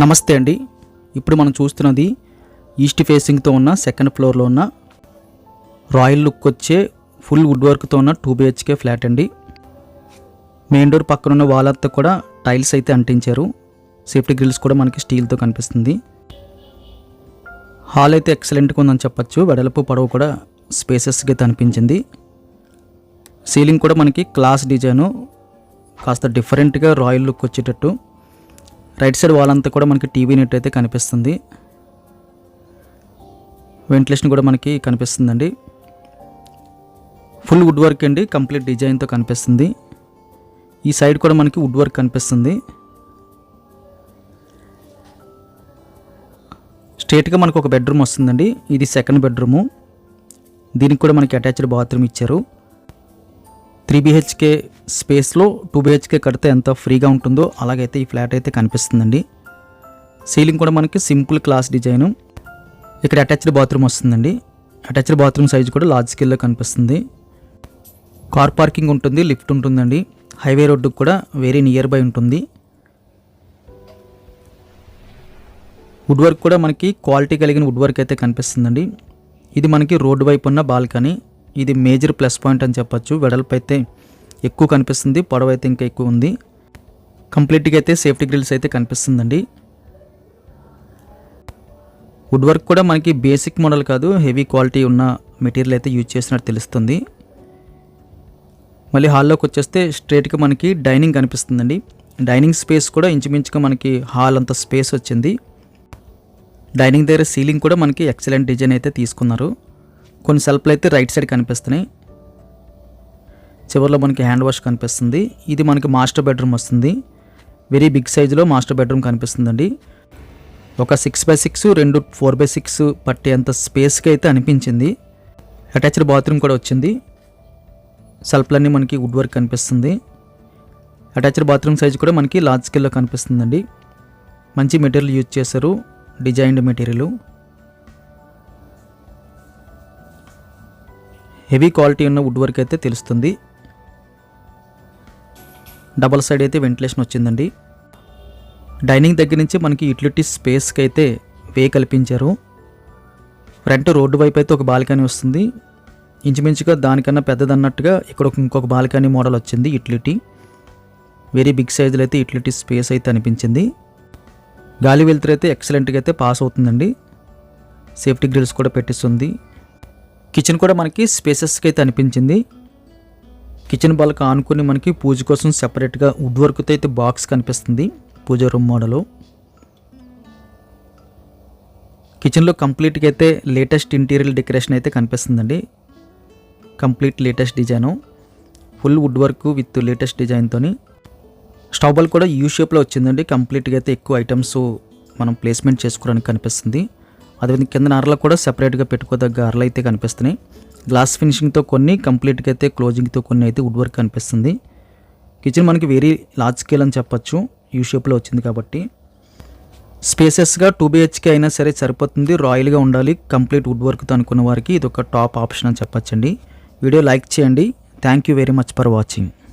నమస్తే అండి. ఇప్పుడు మనం చూస్తున్నది ఈస్ట్ ఫేసింగ్తో ఉన్న సెకండ్ ఫ్లోర్లో ఉన్న రాయల్ లుక్ వచ్చే ఫుల్ వుడ్ వర్క్తో ఉన్న టూ బిహెచ్కే ఫ్లాట్ అండి. మెయిన్ డోర్ పక్కన ఉన్న వాల్ అంతా కూడా టైల్స్ అయితే అంటించారు. సేఫ్టీ గ్రిల్స్ కూడా మనకి స్టీల్తో కనిపిస్తుంది. హాల్ అయితే ఎక్సలెంట్గా ఉందని చెప్పొచ్చు. వెడల్పు పొడవు కూడా స్పేసెస్గా కనిపించింది. సీలింగ్ కూడా మనకి క్లాస్ డిజైను కాస్త డిఫరెంట్గా రాయల్ లుక్ వచ్చేటట్టు రైట్ సైడ్ వాల్ అంతా కూడా మనకి టీవీ నెట్ అయితే కనిపిస్తుంది. వెంటిలేషన్ కూడా మనకి కనిపిస్తుందండి. ఫుల్ వుడ్ వర్క్ అండి కంప్లీట్ డిజైన్తో కనిపిస్తుంది. ఈ సైడ్ కూడా మనకి వుడ్ వర్క్ కనిపిస్తుంది. స్ట్రేట్గా మనకు ఒక బెడ్రూమ్ వస్తుందండి. ఇది సెకండ్ బెడ్రూము. దీనికి కూడా మనకి అటాచ్డ్ బాత్రూమ్ ఇచ్చారు. త్రీ బిహెచ్కే స్పేస్లో టూ బిహెచ్కే కడితే ఎంత ఫ్రీగా ఉంటుందో అలాగైతే ఈ ఫ్లాట్ అయితే కనిపిస్తుందండి. సీలింగ్ కూడా మనకి సింపుల్ క్లాస్ డిజైను. ఇక్కడ అటాచ్డ్ బాత్రూమ్ వస్తుందండి. అటాచ్డ్ బాత్రూమ్ సైజ్ కూడా లార్జ్ స్కేల్లో కనిపిస్తుంది. కార్ పార్కింగ్ ఉంటుంది లిఫ్ట్ ఉంటుందండి. హైవే రోడ్డుకు కూడా వెరీ నియర్ బై ఉంటుంది. వుడ్ వర్క్ కూడా మనకి క్వాలిటీ కలిగిన వుడ్ వర్క్ అయితే కనిపిస్తుందండి. ఇది మనకి రోడ్డు వైపు ఉన్న బాల్కనీ. ఇది మేజర్ ప్లస్ పాయింట్ అని చెప్పొచ్చు. వెడల్పు అయితే ఎక్కువ కనిపిస్తుంది. పొడవు అయితే ఇంకా ఎక్కువ ఉంది. కంప్లీట్గా అయితే సేఫ్టీ గ్రిల్స్ అయితే కనిపిస్తుందండి. వుడ్ వర్క్ కూడా మనకి బేసిక్ మోడల్ కాదు. హెవీ క్వాలిటీ ఉన్న మెటీరియల్ అయితే యూజ్ చేసినట్టు తెలుస్తుంది. మళ్ళీ హాల్లోకి వచ్చేస్తే స్ట్రేట్గా మనకి డైనింగ్ కనిపిస్తుందండి. డైనింగ్ స్పేస్ కూడా ఇంచుమించుగా మనకి హాల్ అంత స్పేస్ వచ్చింది. డైనింగ్ దగ్గర సీలింగ్ కూడా మనకి ఎక్సలెంట్ డిజైన్ అయితే తీసుకున్నారు. కొన్ని సెల్ఫ్లు అయితే రైట్ సైడ్ కనిపిస్తున్నాయి. చివరిలో మనకి హ్యాండ్ వాష్ కనిపిస్తుంది. ఇది మనకి మాస్టర్ బెడ్రూమ్ వస్తుంది. వెరీ బిగ్ సైజులో మాస్టర్ బెడ్రూమ్ కనిపిస్తుందండి. ఒక సిక్స్ బై సిక్స్ రెండు ఫోర్ బై సిక్స్ పట్టేంత స్పేస్కి అయితే అనిపించింది. అటాచ్డ్ బాత్రూమ్ కూడా వచ్చింది. సెల్ఫ్లన్నీ మనకి వుడ్ వర్క్ కనిపిస్తుంది. అటాచ్డ్ బాత్రూమ్ సైజ్ కూడా మనకి లార్జ్ స్కేల్లో కనిపిస్తుందండి. మంచి మెటీరియల్ యూజ్ చేశారు. Designed material. హెవీ క్వాలిటీ ఉన్న వుడ్ వర్క్ అయితే తెలుస్తుంది. డబల్ సైడ్ అయితే వెంటిలేషన్ వచ్చిందండి. డైనింగ్ దగ్గర నుంచి మనకి యూటిలిటీ స్పేస్కి అయితే వే కల్పించారు. ఫ్రంట్ రోడ్డు వైపు అయితే ఒక బాల్కనీ వస్తుంది. ఇంచుమించుగా దానికన్నా పెద్దదన్నట్టుగా ఇక్కడ ఒక ఇంకొక బాల్కనీ మోడల్ వచ్చింది యూటిలిటీ. వెరీ బిగ్ సైజులో అయితే యూటిలిటీ స్పేస్ అయితే అనిపించింది. గాలి వెలుతురు అయితే ఎక్సలెంట్గా అయితే పాస్ అవుతుందండి. సేఫ్టీ గ్రిల్స్ కూడా పెట్టిస్తుంది. కిచెన్ కూడా మనకి స్పేసెస్కి అయితే అనిపించింది. కిచెన్ బల్క్ ఆనుకుని మనకి పూజ కోసం సెపరేట్గా వుడ్ వర్క్తో అయితే బాక్స్ కనిపిస్తుంది పూజ రూమ్ మోడలు. కిచెన్లో కంప్లీట్గా అయితే లేటెస్ట్ ఇంటీరియర్ డెకరేషన్ అయితే కనిపిస్తుందండి. Complete latest design. Full wood work with latest డిజైన్తో స్టవ్ బల్ కూడా యూ షేప్లో వచ్చిందండి. కంప్లీట్గా అయితే ఎక్కువ ఐటమ్స్ మనం ప్లేస్మెంట్ చేసుకోవడానికి కనిపిస్తుంది. అదేవిధంగా కింద అరలు కూడా సెపరేట్గా పెట్టుకోదగ్గ అరలు అయితే కనిపిస్తున్నాయి. గ్లాస్ ఫినిషింగ్తో కొన్ని కంప్లీట్గా అయితే క్లోజింగ్తో కొన్ని అయితే వుడ్ వర్క్ కనిపిస్తుంది. కిచెన్ మనకి వెరీ లార్జ్ స్కేల్ అని చెప్పొచ్చు. యూ షేప్లో వచ్చింది కాబట్టి. స్పేసెస్గా టూ బిహెచ్కే అయినా సరే సరిపోతుంది. రాయల్గా ఉండాలి. కంప్లీట్ వుడ్ వర్క్తో అనుకున్న వారికి ఇది ఒక టాప్ ఆప్షన్ అని చెప్పచ్చండి. వీడియో లైక్ చేయండి. Thank you very much for watching